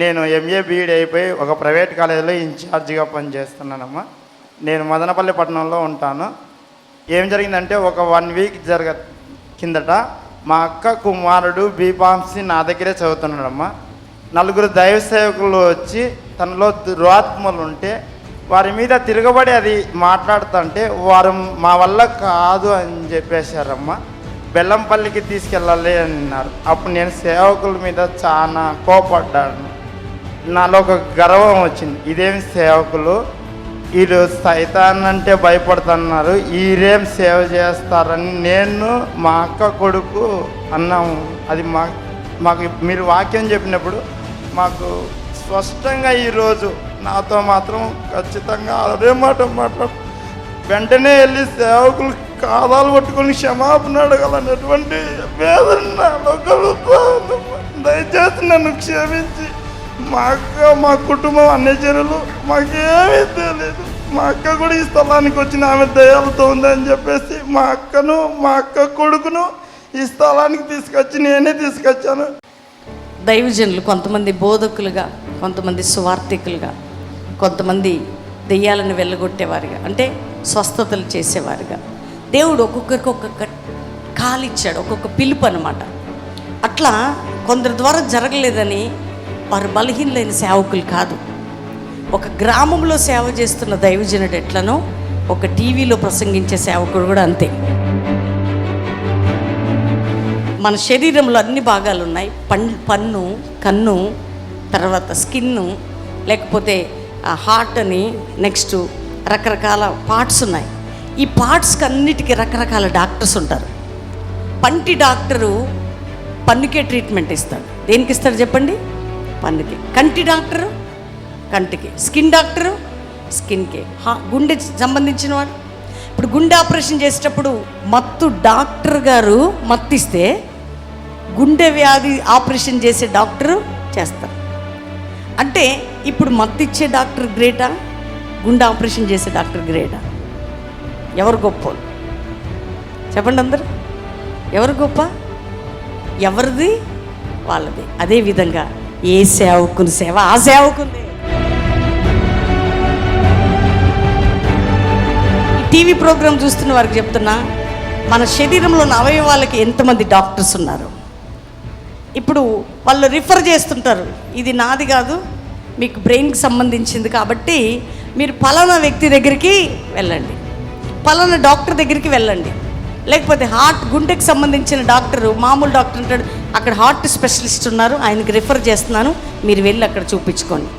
నేను MA BEd అయిపోయి ఒక ప్రైవేట్ కాలేజీలో ఇన్ఛార్జిగా పనిచేస్తున్నానమ్మా. నేను మదనపల్లి పట్టణంలో ఉంటాను. ఏం జరిగిందంటే ఒక వన్ వీక్ జరగ కిందట మా అక్క కుమారుడు బీపాంసి నా దగ్గరే చదువుతున్నాడమ్మా. నలుగురు దైవ సేవకులు వచ్చి తనలో దురాత్మలు ఉంటే వారి మీద తిరగబడి అది మాట్లాడుతుంటే వారు మా వల్ల కాదు అని చెప్పేశారమ్మా. బెల్లంపల్లికి తీసుకెళ్ళాలి అని అన్నారు. అప్పుడు నేను సేవకుల మీద చాలా కోపడ్డాను. నాలో ఒక గర్వం వచ్చింది. ఇదేమి సేవకులు? వీళ్ళు సైతానంటే భయపడుతున్నారు. వీరేం సేవ చేస్తారని నేను మా అక్క కొడుకు అన్నాము. అది మా మాకు మీరు వాక్యం చెప్పినప్పుడు మాకు స్పష్టంగా ఈరోజు నాతో మాత్రం ఖచ్చితంగా అదే మాట మాట్లాడు. వెంటనే వెళ్ళి సేవకులు కాదాలు పట్టుకొని క్షమాపణ అడగాలన్నటువంటి వేదన నాలో దయచేసి నన్ను క్షమించి. మా అక్క మా కుటుంబం అన్ని జనులు మాకేమీ తెలియదు. మా అక్క కూడా ఈ స్థలానికి వచ్చిన ఆమె దయాలతో ఉందని చెప్పేసి మా అక్కను మా అక్క కొడుకును ఈ స్థలానికి తీసుకొచ్చి నేనే తీసుకొచ్చాను. దైవజనులు కొంతమంది బోధకులుగా కొంతమంది సువార్థికులుగా కొంతమంది దెయ్యాలను వెళ్ళగొట్టేవారుగా అంటే స్వస్థతలు చేసేవారుగా. దేవుడు ఒక్కొక్కరికి ఒక్కొక్క కాలిచ్చాడు ఒక్కొక్క పిలుపు అనమాట అట్లా కొందరి ద్వారా జరగలేదని వారు బలహీనలైన సేవకులు కాదు. ఒక గ్రామంలో సేవ చేస్తున్న దైవజనుడు ఎట్లనో ఒక టీవీలో ప్రసంగించే సేవకుడు కూడా అంతే. మన శరీరంలో అన్ని భాగాలు ఉన్నాయి. పన్ పన్ను కన్ను తర్వాత స్కిన్ను లేకపోతే హార్ట్ అని నెక్స్ట్ రకరకాల పార్ట్స్ ఉన్నాయి. ఈ పార్ట్స్కి అన్నిటికీ రకరకాల డాక్టర్స్ ఉంటారు. పంటి డాక్టరు పన్నుకే ట్రీట్మెంట్ ఇస్తాడు. దేనికి ఇస్తాడు చెప్పండి? పన్నుకి కంటి డాక్టరు కంటికి. స్కిన్ డాక్టరు స్కిన్కి. గుండె సంబంధించిన వాడు. ఇప్పుడు గుండె ఆపరేషన్ చేసేటప్పుడు మత్తు డాక్టర్ గారు మత్తిస్తే గుండె వ్యాధి ఆపరేషన్ చేసే డాక్టరు చేస్తారు. అంటే ఇప్పుడు మత్తిచ్చే డాక్టర్ గ్రేటా? గుండె ఆపరేషన్ చేసే డాక్టర్ గ్రేటా? ఎవరు గొప్ప చెప్పండి అందరు. ఎవరు గొప్ప? ఎవరిది? వాళ్ళది. అదే విధంగా ఏ సేవకుని సేవ ఆ సేవకుంది టీవీ ప్రోగ్రాం చూస్తున్న వారికి చెప్తున్నా మన శరీరంలో ఉన్న అవయవాలకి ఎంతమంది డాక్టర్స్ ఉన్నారు? ఇప్పుడు వాళ్ళు రిఫర్ చేస్తుంటారు ఇది నాది కాదు మీకు బ్రెయిన్కి సంబంధించింది కాబట్టి మీరు పలానా వ్యక్తి దగ్గరికి వెళ్ళండి. పలానా డాక్టర్ దగ్గరికి వెళ్ళండి. లేకపోతే హార్ట్ గుండెకి సంబంధించిన డాక్టరు మామూలు డాక్టర్ ఉంటాడు. అక్కడ హార్ట్ స్పెషలిస్ట్ ఉన్నారు. ఆయనకి రిఫర్ చేస్తున్నాను. మీరు వెళ్ళి అక్కడ చూపించుకోండి.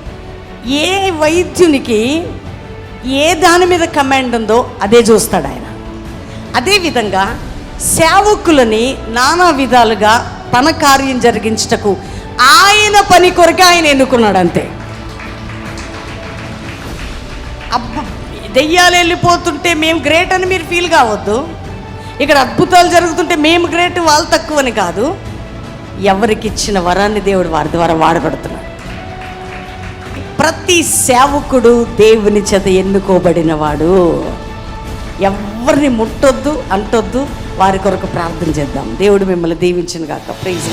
ఏ వైద్యునికి ఏ దాని మీద కమాండ్ ఉందో అదే చూస్తాడు ఆయన. అదేవిధంగా సేవకులని నానా విధాలుగా తన కార్యం జరిగించటకు ఆయన పని కొరకే ఆయన ఎన్నుకున్నాడు అంతే. అబ్బ దెయ్యాలు వెళ్ళిపోతుంటే మేము గ్రేట్ అని మీరు ఫీల్ కావద్దు. ఇక్కడ అద్భుతాలు జరుగుతుంటే మేము గ్రేట్ వాళ్ళు తక్కువని కాదు. ఎవరికి ఇచ్చిన వరాన్ని దేవుడు వారి ద్వారా వాడబడుతున్నాడు ప్రతి సేవకుడు దేవుని చేత ఎన్నుకోబడినవాడు. ఎవరిని ముట్టొద్దు అంటొద్దు వారి కొరకు ప్రార్థన చేద్దాం. దేవుడు మిమ్మల్ని దీవించిన కాక ప్రైజ్